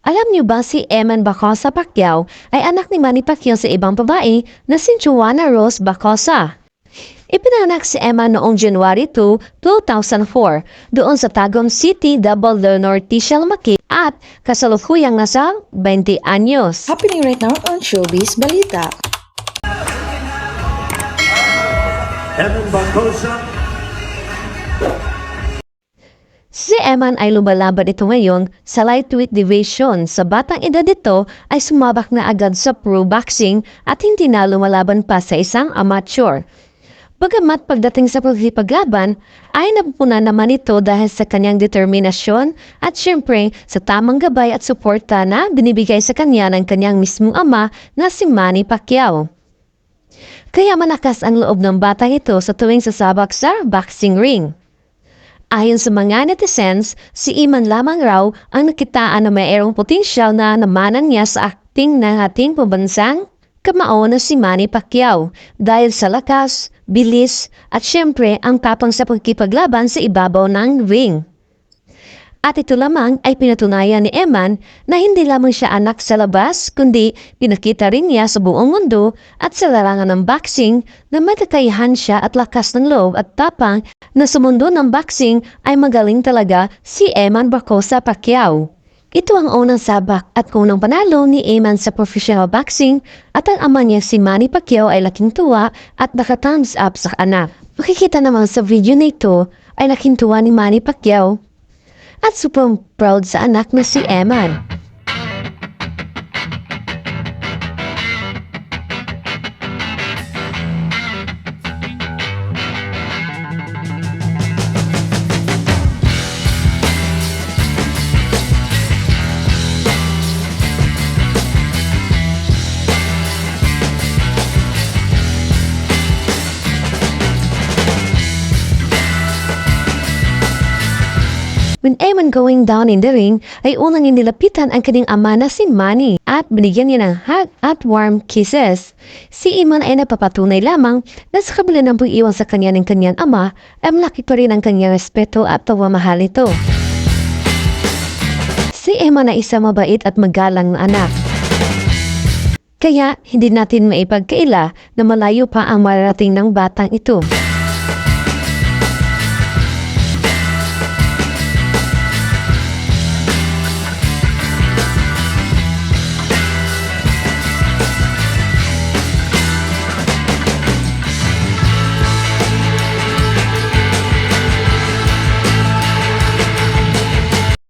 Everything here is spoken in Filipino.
Alam niyo ba si Eman Bacosa Pacquiao ay anak ni Manny Pacquiao sa ibang babae na si Joanna Rose Bacosa. Ipinanak si Emma noong January 2, 2004 doon sa Tagum City, Double Leonor Tishel Maki at kasalukuyang nasa 20 anyos. Happening right now on Showbiz Balita. Evan Bacosa, Si Eman ay lumalaban ito ngayon sa lightweight division. Sa batang edad nito ay sumabak na agad sa pro boxing at hindi na lumalaban pa sa isang amateur. Bagamat pagdating sa pagkipaglaban, ay napupunan naman ito dahil sa kanyang determinasyon at syempre sa tamang gabay at suporta na binibigay sa kanya ng kanyang mismong ama na si Manny Pacquiao. Kaya malakas ang loob ng batang ito sa tuwing sasabak sa boxing ring. Ayon sa mga netizens, si Iman lamang raw ang nakitaan na mayroong potensyal na namanan niya sa acting ng ating pambansang kamao si Manny Pacquiao dahil sa lakas, bilis at syempre ang tapang sa pagkipaglaban sa ibabaw ng ring. At ito lamang ay pinatunayan ni Eman na hindi lamang siya anak sa labas, kundi pinakita rin niya sa buong mundo at sa larangan ng boxing na matatayahan siya at lakas ng loob at tapang na sa mundo ng boxing ay magaling talaga si Eman Bacosa Pacquiao. Ito ang unang sabak at unang panalo ni Eman sa professional boxing at ang ama niya si Manny Pacquiao ay laking tuwa at naka-thumbs up sa anak. Makikita naman sa video na ito ay laking tuwa ni Manny Pacquiao at super proud sa anak na si Eman. When Eman going down in the ring, ay unang inilapitan ang kanyang ama na si Manny at binigyan niya ng hug at warm kisses. Si Iman ay napapatunay lamang na sa kabila ng pag-iwan sa kanya ng kanyang ama, ay malaki pa rin ang kanyang respeto at pagmamahal nito. Si Eman ay isang mabait at magalang na anak. Kaya hindi natin maipagkaila na malayo pa ang mararating ng batang ito.